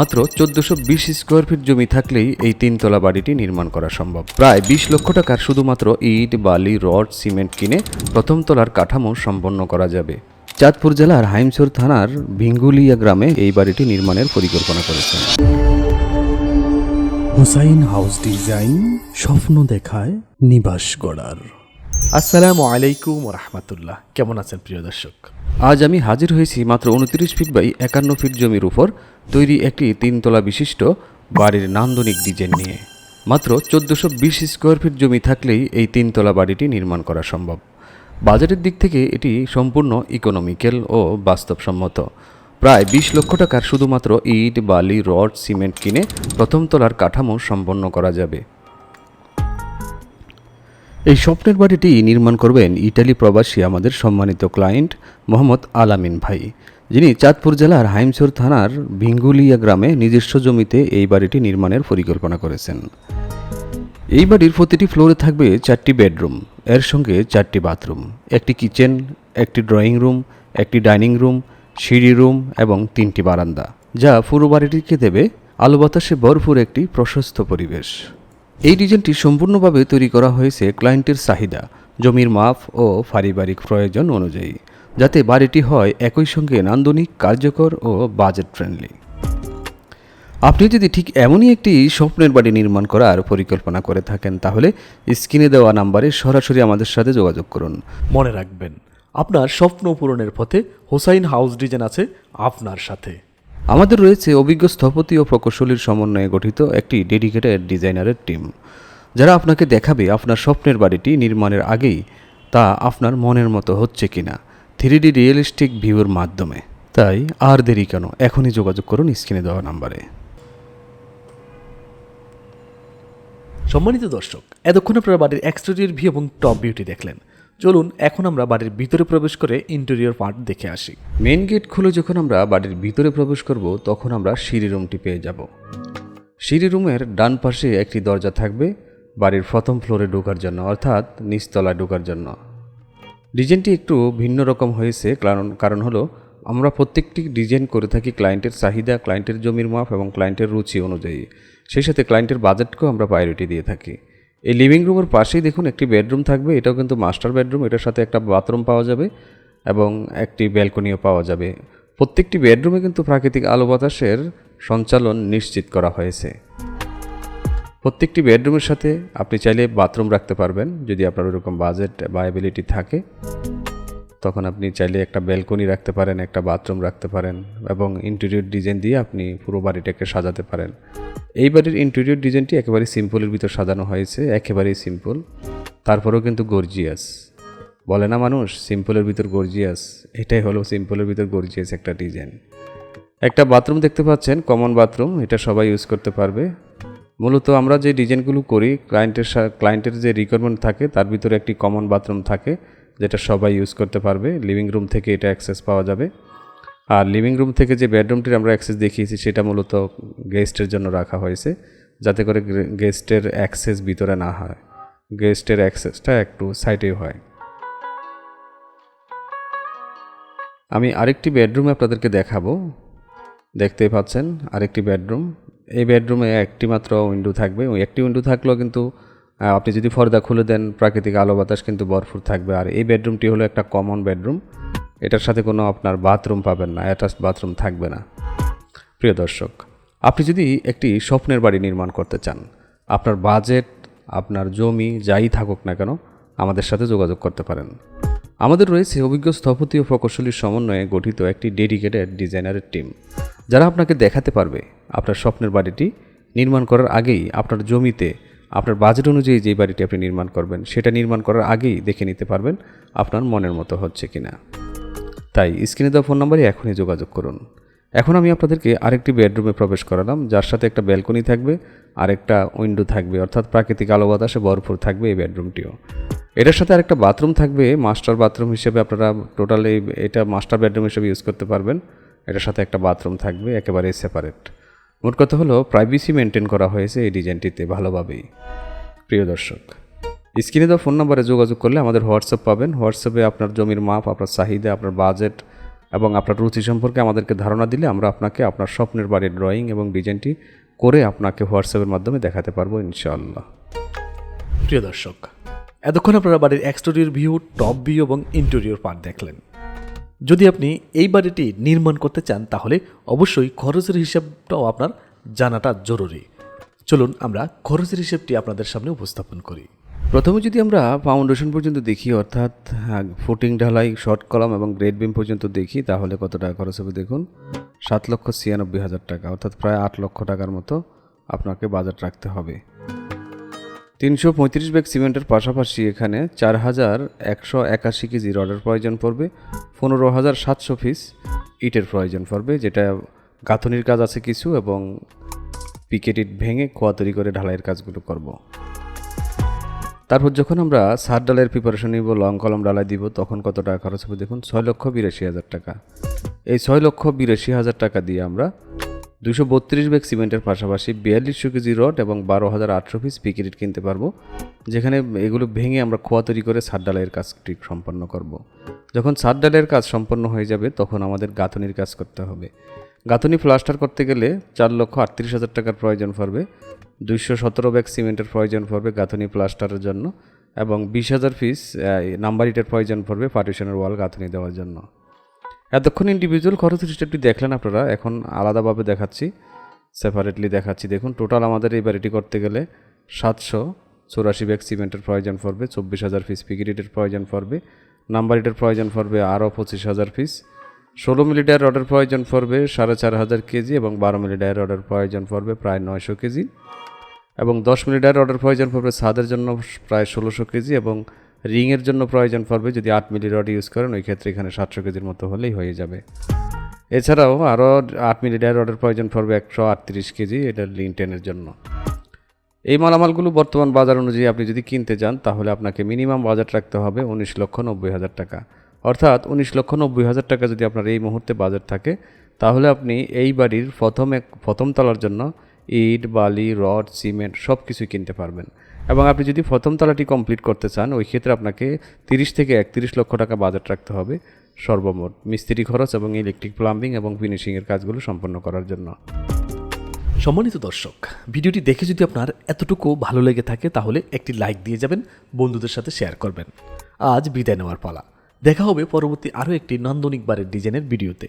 মাত্র চোদ্দশো বিশ স্কোয়ার ফিট জমি থাকলেই এই তিনতলা বাড়িটি নির্মাণ করা সম্ভব। প্রায় বিশ লক্ষ টাকার শুধুমাত্র ইট, বালি, রড, সিমেন্ট কিনে প্রথম তলার কাঠামো সম্পন্ন করা যাবে। চাঁদপুর জেলার হাইমচর থানার ভিঙ্গুলিয়া গ্রামে এই বাড়িটি নির্মাণের পরিকল্পনা করেছেন। হুসাইন হাউস ডিজাইন, স্বপ্ন দেখায় নিবাস গড়ার। আসসালামু আলাইকুম রহমতুল্লাহ। কেমন আছেন প্রিয় দর্শক? আজ আমি হাজির হয়েছি মাত্র উনত্রিশ ফিট বাই একান্ন ফিট জমির উপর, তৈরি একটি তিনতলা বিশিষ্ট বাড়ির নান্দনিক ডিজাইন নিয়ে। মাত্র চোদ্দোশো বিশ স্কোয়ার ফিট জমি থাকলেই এই তিনতলা বাড়িটি নির্মাণ করা সম্ভব। বাজারের দিক থেকে এটি সম্পূর্ণ ইকোনমিক্যাল ও বাস্তবসম্মত। প্রায় বিশ লক্ষ টাকার শুধুমাত্র ইট, বালি, রড, সিমেন্ট কিনে প্রথম তলার কাঠামো সম্পন্ন করা যাবে। এই স্বপ্নের বাড়িটি নির্মাণ করবেন ইটালি প্রবাসী আমাদের সম্মানিত ক্লায়েন্ট মোহাম্মদ আলামিন ভাই, যিনি চাঁদপুর জেলার হাইমচর থানার ভিঙ্গুলিয়া গ্রামে নিজস্ব জমিতে এই বাড়িটি নির্মাণের পরিকল্পনা করেছেন। এই বাড়ির প্রতিটি ফ্লোরে থাকবে চারটি বেডরুম, এর সঙ্গে চারটি বাথরুম, একটি কিচেন, একটি ড্রয়িং রুম, একটি ডাইনিং রুম, সিঁড়ি রুম এবং তিনটি বারান্দা, যা পুরো বাড়িটিকে দেবে আলো বাতাসে ভরপুর একটি প্রশস্ত পরিবেশ। এই ডিজাইনটি সম্পূর্ণভাবে তৈরি করা হয়েছে ক্লায়েন্টের চাহিদা, জমির মাপ ও পারিবারিক প্রয়োজন অনুযায়ী, যাতে বাড়িটি হয় একই সঙ্গে নান্দনিক, কার্যকর ও বাজেট ফ্রেন্ডলি আপনি যদি ঠিক এমনই একটি স্বপ্নের বাড়ি নির্মাণ করার পরিকল্পনা করে থাকেন, তাহলে স্ক্রিনে দেওয়া নাম্বারে সরাসরি আমাদের সাথে যোগাযোগ করুন। মনে রাখবেন, আপনার স্বপ্ন পূরণের পথে হোসাইন হাউস ডিজাইন আছে আপনার সাথে। আমাদের রয়েছে অভিজ্ঞ স্থপতি ও প্রকৌশলীর সমন্বয়ে গঠিত একটি ডেডিকেটেড ডিজাইনারের টিম। যারা আপনাকে দেখাবে আপনার স্বপ্নের বাড়িটি নির্মাণের আগেই, তা আপনার মনের মতো হচ্ছে কিনা। থ্রি ডি রিয়েলিস্টিক ভিউর মাধ্যমে। তাই আর দেরি কেন? এখনই যোগাযোগ করুন স্ক্রিনে দেওয়া নাম্বারে। সম্মানিত দর্শক, এতক্ষণ আপনারা বাড়ির এক্সটেরিয়র ভিউ এবং টপ বিউটি দেখলেন। চলুন, এখন আমরা বাড়ির ভিতরে প্রবেশ করে ইন্টেরিয়র পার্ট দেখে আসি। মেন গেট খুলে যখন আমরা বাড়ির ভিতরে প্রবেশ করব, তখন আমরা সিঁড়ি রুমটি পেয়ে যাব। সিঁড়ি রুমের ডান পাশে একটি দরজা থাকবে, বাড়ির প্রথম ফ্লোরে ঢোকার জন্য, অর্থাৎ নিচতলায় ঢোকার জন্য। ডিজাইনটি একটু ভিন্ন রকম হয়েছে, কারণ কারণ হলো, আমরা প্রত্যেকটি ডিজাইন করে থাকি ক্লায়েন্টের চাহিদা ক্লায়েন্টের জমির মাপ এবং ক্লায়েন্টের রুচি অনুযায়ী। সেই সাথে ক্লায়েন্টের বাজেটকেও আমরা প্রায়োরিটি দিয়ে থাকি। এই লিভিং রুমের পাশেই দেখুন একটি বেডরুম থাকবে, এটাও কিন্তু মাস্টার বেডরুম এটার সাথে একটা বাথরুম পাওয়া যাবে এবং একটি ব্যালকনিও পাওয়া যাবে। প্রত্যেকটি বেডরুমে কিন্তু প্রাকৃতিক আলো বাতাসের সঞ্চালন নিশ্চিত করা হয়েছে। প্রত্যেকটি বেডরুমের সাথে আপনি চাইলে বাথরুম রাখতে পারবেন যদি আপনার ওরকম বাজেট বা থাকে। তখন আপনি চাইলে একটা ব্যালকনি রাখতে পারেন, একটা বাথরুম রাখতে পারেন এবং ইন্টেরিয়র ডিজাইন দিয়ে আপনি পুরো বাড়িটাকে সাজাতে পারেন। এই বাড়ির ইন্টেরিয়র ডিজাইনটি একেবারে সিম্পলের ভিতর সাজানো হয়েছে, একেবারেই সিম্পল তারপরেও কিন্তু গর্জিয়াস বলে না মানুষ সিম্পলের ভিতর গর্জিয়াস এটাই হলো সিম্পলের ভিতর গর্জিয়াস একটা ডিজাইন একটা বাথরুম দেখতে পাচ্ছেন কমন বাথরুম এটা সবাই ইউজ করতে পারবে। মূলত আমরা যে ডিজাইনগুলো করি ক্লায়েন্টের ক্লায়েন্টের যে রিকোয়ারমেন্ট থাকে, তার ভিতরে একটি কমন বাথরুম থাকে। যেটা সবাই ইউজ করতে পারবে লিভিং রুম থেকে এটা অ্যাক্সেস পাওয়া যাবে। আর লিভিং রুম থেকে যে বেডরুমটির আমরা অ্যাক্সেস দেখিয়েছি, সেটা মূলত গেস্টের জন্য রাখা হয়েছে, যাতে করে গেস্টের অ্যাক্সেস ভিতরে না হয়। গেস্টের অ্যাক্সেসটা একটু সাইডে হয়। আমি আরেকটি বেডরুম আপনাদেরকে দেখাবো। দেখতেই পাচ্ছেন, আরেকটি বেডরুম এই বেডরুমে একটি মাত্র উইন্ডো থাকবে একটি উইন্ডো থাকলেও কিন্তু আপনি যদি পর্দা খুলে দেন, প্রাকৃতিক আলো বাতাস কিন্তু ভরপুর থাকবে। আর এই বেডরুমটি হলো একটা কমন বেডরুম। এটার সাথে কোনো আপনার বাথরুম পাবেন না অ্যাটাচ বাথরুম থাকবে না। প্রিয় দর্শক, আপনি যদি একটি স্বপ্নের বাড়ি নির্মাণ করতে চান, আপনার বাজেট, আপনার জমি, যাই থাকুক না কেন, আমাদের সাথে যোগাযোগ করতে পারেন। আমাদের রয়েছে অভিজ্ঞ স্থপতি ও প্রকৌশলীর সমন্বয়ে গঠিত একটি ডেডিকেটেড ডিজাইনারের টিম। যারা আপনাকে দেখাতে পারবে আপনার স্বপ্নের বাড়িটি নির্মাণ করার আগেই আপনার জমিতে আপনার বাজেট অনুযায়ী যেই বাড়িটি আপনি নির্মাণ করবেন, সেটা নির্মাণ করার আগেই দেখে নিতে পারবেন আপনার মনের মতো হচ্ছে কি না তাই স্ক্রিনে দেওয়া ফোন নাম্বারে এখনই যোগাযোগ করুন। এখন আমি আপনাদেরকে আরেকটি বেডরুমে প্রবেশ করালাম, যার সাথে একটা ব্যালকনি থাকবে আর একটা উইন্ডো থাকবে, অর্থাৎ প্রাকৃতিক আলো বাতাসে ভরপুর থাকবে এই বেডরুমটিও এটার সাথে আরেকটা বাথরুম থাকবে মাস্টার বাথরুম হিসেবে আপনারা টোটালি এটা মাস্টার বেডরুম হিসেবে ইউজ করতে পারবেন। এটার সাথে একটা বাথরুম থাকবে একেবারে সেপারেট মোট কথা হলো প্রাইভেসি মেনটেন করা হয়েছে এই ডিজাইনটিতে ভালোভাবেই। প্রিয় দর্শক স্ক্রিনে দেওয়া ফোন নাম্বারে যোগাযোগ করলে আমাদের হোয়াটসঅ্যাপ পাবেন। হোয়াটসঅ্যাপে আপনার জমির মাপ, আপনার চাহিদা, আপনার বাজেট এবং আপনার রুচি সম্পর্কে আমাদেরকে ধারণা দিলে আমরা আপনাকে আপনার স্বপ্নের বাড়ির ড্রয়িং এবং ডিজাইনটি করে আপনাকে হোয়াটসঅ্যাপের মাধ্যমে দেখাতে পারব ইনশাআল্লাহ। প্রিয় দর্শক, এতক্ষণ আপনারা বাড়ির এক্সটেরিয়র ভিউ টপ ভিউ এবং ইন্টেরিয়র পার্ট দেখলেন। যদি আপনি এই বাড়িটি নির্মাণ করতে চান, তাহলে অবশ্যই খরচের হিসাবটাও আপনার জানাটা জরুরি। চলুন আমরা খরচের হিসাবটি আপনাদের সামনে উপস্থাপন করি। প্রথমে যদি আমরা ফাউন্ডেশন পর্যন্ত দেখি, অর্থাৎ ফুটিং ঢালাই শর্ট কলাম এবং গ্রেড বিম পর্যন্ত দেখি, তাহলে কত টাকা খরচ হবে দেখুন? সাত লক্ষ ছিয়ানব্বই হাজার টাকা, অর্থাৎ প্রায় আট লক্ষ টাকার মতো আপনাকে বাজেট রাখতে হবে। তিনশো পঁয়ত্রিশ ব্যাগ সিমেন্টের পাশাপাশি এখানে চার হাজার একশো একাশি কেজি রডের প্রয়োজন পড়বে, পনেরো হাজার সাতশো পিস ইটের প্রয়োজন পড়বে, যেটা গাঁথনির কাজ আছে কিছু এবং পিকেট ইট ভেঙে খোয়া তৈরি করে ঢালাইয়ের কাজগুলো করব। তারপর যখন আমরা সার ডালের প্রিপারেশন নিব, লং কলম ডালাই দিব, তখন কত টাকা খরচ হবে দেখুন ছয় লক্ষ বিরাশি হাজার টাকা এই ছয় লক্ষ বিরাশি হাজার টাকা দিয়ে আমরা দুশো বত্রিশ ব্যাগ সিমেন্টের পাশাপাশি বিয়াল্লিশশো কেজি রড এবং বারো হাজার আটশো পিস পিকেরিট কিনতে পারব, যেখানে এগুলো ভেঙে আমরা খোয়া তৈরি করে সার ডালাইয়ের কাজটি সম্পন্ন করব। যখন সার ডালাইয়ের কাজ সম্পন্ন হয়ে যাবে, তখন আমাদের গাঁথনির কাজ করতে হবে। গাঁথনি প্লাস্টার করতে গেলে চার লক্ষ আটত্রিশ হাজার টাকার প্রয়োজন পড়বে। দুইশো সতেরো ব্যাগ সিমেন্টের প্রয়োজন পড়বে গাঁথনি প্লাস্টারের জন্য এবং বিশ হাজার পিস নাম্বার ইটের প্রয়োজন পড়বে পার্টিশনের ওয়াল গাঁথনি দেওয়ার জন্য। এতক্ষণ ইন্ডিভিজুয়াল খরচ হিসেবটি দেখলেন আপনারা। এখন আলাদাভাবে দেখাচ্ছি সেপারেটলি দেখাচ্ছি। দেখুন টোটাল আমাদের এই বাড়িটি করতে গেলে সাতশো চৌরাশি ব্যাগ সিমেন্টের প্রয়োজন পড়বে, চব্বিশ হাজার পিস পিকিরিটের প্রয়োজন পড়বে নাম্বার ইটের প্রয়োজন পড়বে আরও পঁচিশ হাজার পিস ষোলো মিলিটার রডের প্রয়োজন পড়বে সাড়ে চার হাজার কেজি এবং বারো মিলিটার রডের প্রয়োজন পড়বে প্রায় নয়শো কেজি এবং দশ মিলিটার রডের প্রয়োজন পড়বে ছাদের জন্য প্রায় ষোলোশো কেজি এবং রিংয়ের জন্য প্রয়োজন পড়বে। যদি আট মিলি রড ইউজ করেন, ওই ক্ষেত্রে এখানে সাতশো কেজির মতো হলেই হয়ে যাবে। এছাড়াও আরও আট মিলি ডায়ার রডের প্রয়োজন পড়বে একশো আটত্রিশ কেজি, এটা লিনটেনের জন্য। এই মালামালগুলো বর্তমান বাজার অনুযায়ী আপনি যদি কিনতে যান, তাহলে আপনাকে মিনিমাম বাজেট রাখতে হবে উনিশ লক্ষ নব্বই হাজার টাকা। অর্থাৎ উনিশ লক্ষ নব্বই হাজার টাকা যদি আপনার এই মুহূর্তে বাজেট থাকে, তাহলে আপনি এই বাড়ির প্রথম এক, প্রথম তলার জন্য ইট, বালি, রড, সিমেন্ট সব কিছুই কিনতে পারবেন। এবং আপনি যদি প্রথম তলাটি কমপ্লিট করতে চান, ওই ক্ষেত্রে আপনাকে তিরিশ থেকে একত্রিশ লক্ষ টাকা বাজেট রাখতে হবে সর্বমোট। মিস্ত্রি খরচ এবং ইলেকট্রিক প্লাম্বিং এবং ফিনিশিংয়ের কাজগুলো সম্পন্ন করার জন্য। সম্মানিত দর্শক, ভিডিওটি দেখে যদি আপনার এতটুকু ভালো লেগে থাকে, তাহলে একটি লাইক দিয়ে যাবেন, বন্ধুদের সাথে শেয়ার করবেন। আজ বিদায় নেওয়ার পালা। দেখা হবে পরবর্তী আরও একটি নান্দনিক বারের ডিজাইনের ভিডিওতে।